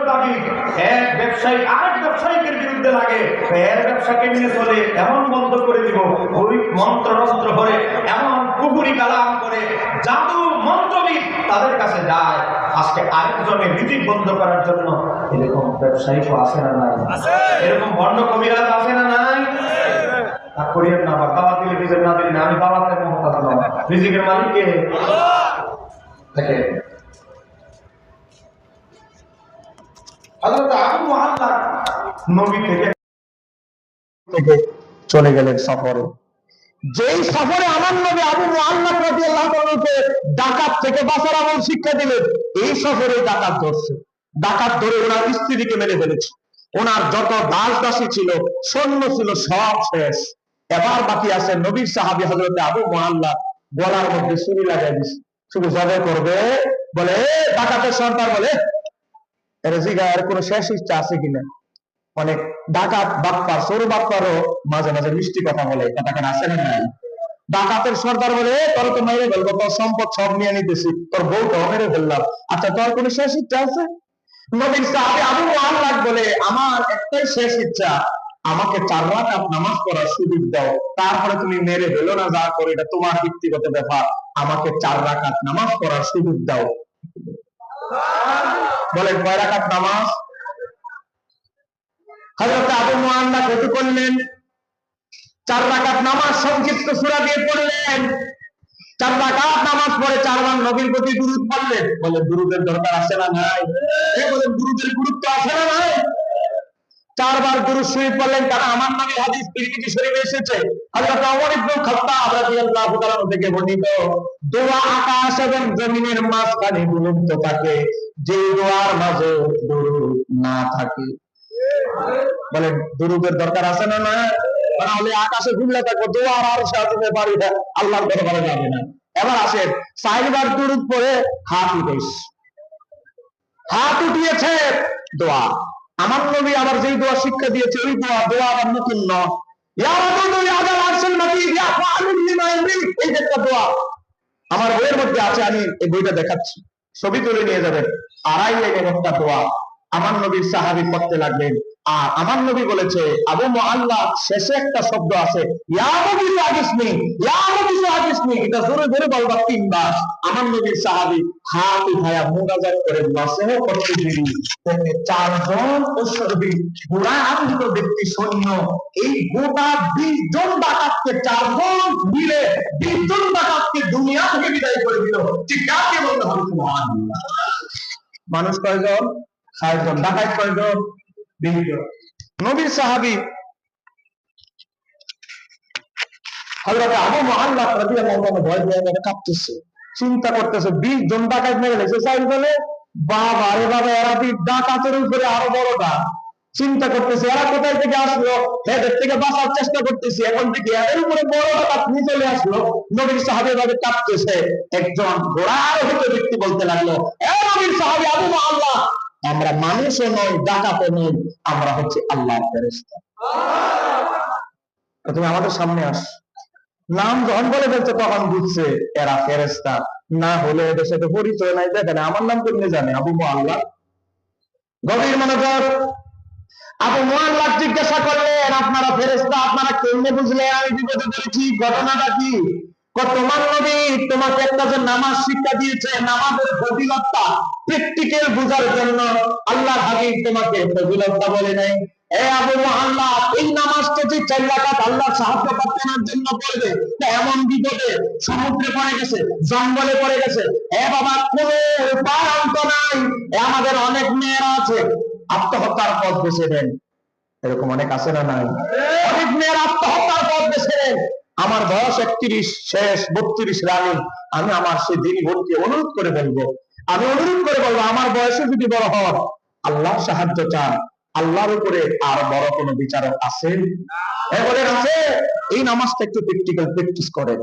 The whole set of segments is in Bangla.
দাবি এক ব্যবসায়ী আরেক ব্যবসায়ীদের বিরুদ্ধে লাগে এর ব্যবসাকে নিয়ে চলে এমন বন্ধ করে দিব ওই মন্ত্র করে এমন কুকুরি কালাম করে জাদু মন্ত্রবিদ তাদের কাছে যায়। আজকে আরেকজনের রিজিক বন্ধ করার জন্য এরকম ব্যবসায়ী না নাই? এরকম কবিরাজ আছে না নাই? তা করিয়েন না বা দাওয়াত দিলে দিবেন না দিলেন আমি দাওয়াতের মহতাজ নয়। রিজিকের মালিক কে? দেখে চলে গেলেন সফরে। যেই সফরে আমার নবী আবু ডাকাত থেকে বাঁচার আমল শিক্ষা দিলেন, এই সফরে ডাকাত ধরছে। ডাকাত ধরে ওনার স্ত্রীকে মেরে ফেলেছে। ওনার যত দাস দাসী ছিল, সৈন্য ছিল, সব শেষ। এবার বাকি আছে নবীর সাহাবী হযরত আবু মুহাম্মদ গলার মধ্যে ছুরি লাগাই দিছে। শুধু জবে করবে, বলে ডাকাতের সন্তান বলে শেষ ইচ্ছা আছে কিনা? মানে ডাকাত বাপ্পার, সরু বাপ্পারও মাঝে মাঝে মিষ্টি কথা বলে কথা কেন আসে না নাই। ডাকাতের সর্দার বলে তোর তো মেরে ফেলব, তোর সম্পদ সব নিয়ে নিতেছি, তোর বউটাও মেরে ফেললাম। আচ্ছা তোর কোনো শেষ ইচ্ছা আছে? আমার একটাই শেষ ইচ্ছা, আমাকে চার রাকাত নামাজ পড়ার দাও। তারপরে তুমি মেরে না, যা করে, এটা তোমার আমাকে চার নামাজ পড়ার সুযোগ দাও। বলেন কয় নামাজ। হজরত আবু মুহাম্মদ কত করলেন। চার রাকাত নামাজ সংক্ষিপ্ত সুরা দিয়ে পড়লেন। চার রাকাত নামাজ পড়ে চারবার নবীর প্রতি গুরুত্ব পড়লেন। বলে গুরুদের দরকার আছে না নাই বলেন বলে, দুরূদের গুরুত্ব আছে না নাই চারবার দুরূদ শরীফ পড়লেন কারণ আমার নবী হাদিস তিরমিজি শরীফে এসেছে। হযরত ওমর ইবনে খাত্তাব রাদিয়াল্লাহু তাআলা থেকে বর্ণিত, দোয়া আকাশ এবং জমিনের মাঝখানে গুরুত্ব থাকে। যে দোয়ার মাঝে দুরূদ না থাকে। বলেন, দুরুদের দরকার আছে না না তাহলে আকাশে ঘুরলে থাকব দোয়ার আর সাথে পারি না আল্লাহর দরবারে যাবে না। এবার আসেন, চারবার দুরুদ পরে হাত উঠেস হাত উঠিয়েছে দোয়া। আমার নবী আবার যেই দোয়া শিক্ষা দিয়েছে, ওই দোয়া দোয়া আবার নতুন নয় আমার বইয়ের মধ্যে আছে, আমি এই বইটা দেখাচ্ছি। ছবি তুলে নিয়ে যাবেন। আড়াই লাইনের একটা দোয়া। আমার নবীর সাহাবি করতে লাগলেন। আর আমার নবী বলেছে, আবু মুআল্লা, শেষে একটা শব্দ আছে আমার নবীর সাহাবী হাত উঠায়া করে করতে দিবি তেমনি চারজন অশ্বরবী গোড়া আনন্দিত ব্যক্তি সৈন্য, এই গোটা বিশ জন ডাকাতকে চারজন মিলে বিশ ডাকাতকে দুনিয়া থেকে বিদায় করে দিল। ঠিক কাকে বলতে হবে? মানুষ কয়জন? ষাটজন ডাকাত কয়জন? নবীর সাহাবী আবু রাদিয়াল্লাহু আনহু ভয় গেছে, কাঁপতেছে, চিন্তা করতেছে 20 জন ডাকাত মেরে বলে, বাবা বাবা, এরা ডাকাতের উপরে আরও বড়টা চিন্তা করতেছে, এরা কোথায় থেকে আসলো? এদের থেকে বাঁচার চেষ্টা করতেছি। এখন থেকে এদের উপরে বড় চলে আসলো। নবীর সাহাবী ভাবে কাঁপতেছে। একজন ঘোড়ার হতে ব্যক্তি বলতে লাগল, এ নবীর সাহাবী আবু মুহাল্লাদ আমরা মানুষও নই, ডাকাতও নই, আমরা হচ্ছে আল্লাহর ফেরেশতা। তো তুমি আমাদের সামনে আস। নাম যখন বলে ফেলছে, তখন বুঝছে এরা ফেরেস্তা না হলে এদের সাথে পরিচয় নাই। দেখেন, আমার নাম কেমনে জানে? আবু মোয়াল্লা গভীর মনোযোগ। আবু মোয়াল্লা জিজ্ঞাসা করলেন, আপনারা ফেরেস্তা আপনারা কেমনে বুঝলে আমি বিপদে পড়েছি ঘটনাটা কি? তোমার নবী তোমাকে একটা যে নামাজ শিক্ষা দিয়েছে, নামাজের ফজিলতটা প্র্যাকটিক্যাল বোঝার জন্য আল্লাহ হাবিব তোমাকে ফজিলতটা বলে নাই এ আবু এই নামাজটা যে চার রাকাত সাহায্য প্রার্থনার জন্য তা এমন বিপদে সমুদ্রে পড়ে গেছে, জঙ্গলে পড়ে গেছে। এ বাবা, কোনো উপায় অন্ত নাই। আমাদের অনেক মেয়েরা আছে, আত্মহত্যার পথ বেছে দেন এরকম অনেক আছে না নাই? অনেক মেয়ের আত্মহত্যার পথ বেছে নেন। আমার বয়স একত্রিশ, শেষ, বত্রিশ রানী, আমি আমার সে দিনী বোনকে অনুরোধ করে বলব। আমি অনুরোধ করে বলব, আমার বয়সে যদি বড় হন, আল্লাহ সাহায্য চান। আল্লাহর উপরে আর বড় কোন বিচারক আছে এবারে আছে? এই নামাজটা একটু প্র্যাকটিক্যাল প্র্যাকটিস করেন।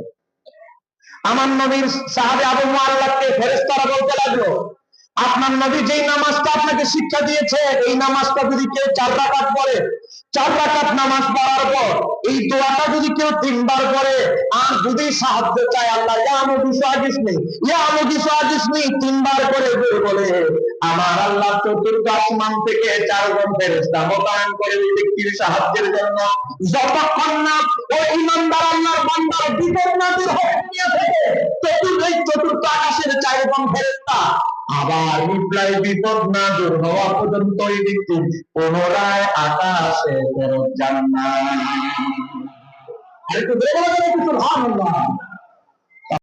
আমার নবীর সাহাবে আবু মুআল্লাহকে ফেরেশতারা বলতে লাগল, আপনার নবী যেই নামাজটা আপনাকে শিক্ষা দিয়েছে, এই নামাজটা যদি কেউ চার রাকাত পড়ে চার রাকাত নামাজ পড়ার পর এই দোয়াটা যদি কেউ তিনবার করে, আর যদি সাহায্য চায়, আল্লাহ, ইয়া মুগি সাজিসনি ইয়া মুগি সাজিসনি তিনবার করে বলে, আমার আল্লাহ চতুর্থ আসমান থেকে চারজন ফেরেশতা মোতায়েন করে ওই ব্যক্তির সাহায্যের জন্য। যতক্ষণ না ওই ইমানদার আল্লাহর বান্দার বিপদ না দূর হয়ে নিয়ে থেকে চতুর্থ চতুর্থ আকাশের চারজন ফেরেশতা আবার উঠলাই বিপদ না দূর হওয়া পর্যন্ত এই ব্যক্তি পুনরায় আকাশে ফেরত যান না। আরেকটু বলা যাবে ভাব